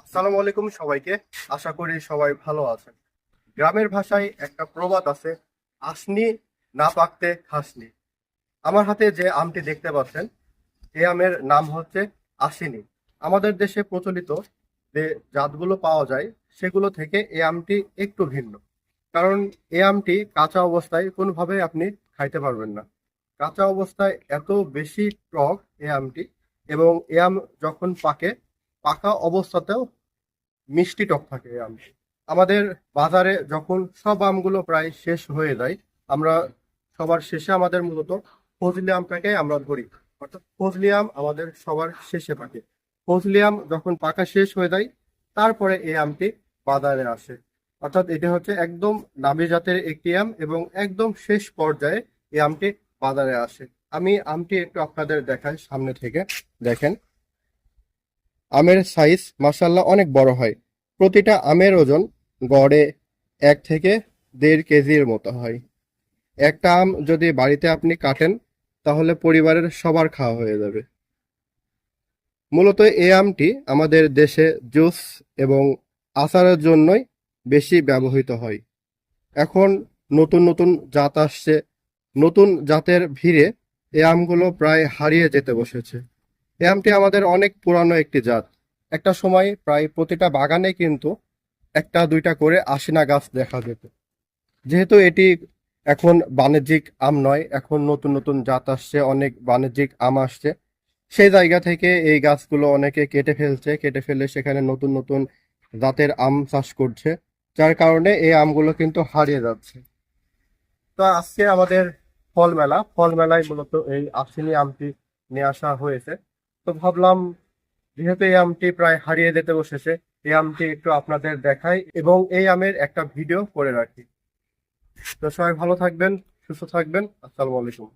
আসসালামু আলাইকুম সবাইকে। আশা করি সবাই ভালো আছেন। গ্রামের ভাষায় একটা প্রবাদ আছে আসনি না পাকতে খাসনি। আমার হাতে যে আমটি দেখতে পাচ্ছেন এই আমের নাম হচ্ছে আসিনি আমাদের দেশে প্রচলিত যে জাতগুলো পাওয়া যায়, সেগুলো থেকে এই আমটি একটু ভিন্ন। কারণ এই আমটি কাঁচা অবস্থায় কোনোভাবে আপনি খাইতে পারবেন না। কাঁচা অবস্থায় এত বেশি টক এই আমটি এবং এ আম যখন পাকে পাকা অবস্থাতেও মিষ্টি টক থাকে আম। আমাদের বাজারে যখন সব আমগুলো প্রায় শেষ হয়ে যায়, আমরা সবার শেষে আমাদের মূলত ফজলি আমটাকে আমরা ধরি। অর্থাৎ ফজলি আম আমাদের সবার শেষে পাকে ফজলি আম যখন পাকা শেষ হয়ে যায়, তারপরে এই আমটি বাজারে আসে। অর্থাৎ এটা হচ্ছে একদম নামি জাতের একটি আম এবং একদম শেষ পর্যায়ে এই আমটি বাজারে আসে। আমি আমটি একটু আপনাদের দেখাই সামনে থেকে। দেখেন আমের সাইজ মাসাল্লাহ অনেক বড় হয়। প্রতিটা আমের ওজন গড়ে এক থেকে দেড় কেজির মতো হয়। একটা আম যদি বাড়িতে আপনি কাটেন, তাহলে পরিবারের সবার খাওয়া হয়ে যাবে। মূলত এই আমটি আমাদের দেশে জুস এবং আচারের জন্যই বেশি ব্যবহৃত হয়। এখন নতুন নতুন জাত আসছে। নতুন জাতের ভিড়ে এই আমগুলো প্রায় হারিয়ে যেতে বসেছে। এই আমটি আমাদের অনেক পুরানো একটি জাত। একটা সময় প্রায় প্রতিটা বাগানে কিন্তু একটা, দুইটা করে আশিনা গাছ দেখা যেত। যেহেতু এটি এখন বাণিজ্যিক আম নয়, এখন নতুন নতুন জাত আসছে, অনেক বাণিজ্যিক আম আসছে। সেই জায়গা থেকে এই গাছগুলো অনেকে কেটে ফেলছে, কেটে ফেলে সেখানে নতুন নতুন জাতের আম চাষ করছে, যার কারণে এই আমগুলো কিন্তু হারিয়ে যাচ্ছে। তো আজকে আমাদের ফল মেলা ফল মেলায় মূলত এই আশিনি আমটি নিয়ে আসা হয়েছে। তো ভাবলাম, যেহেতু এই আমটি প্রায় হারিয়ে যেতে বসেছে, এই আমটি একটু আপনাদের দেখাই এবং এই আমের একটা ভিডিও করে রাখি। তো সবাই ভালো থাকবেন, সুস্থ থাকবেন, আসসালামু আলাইকুম।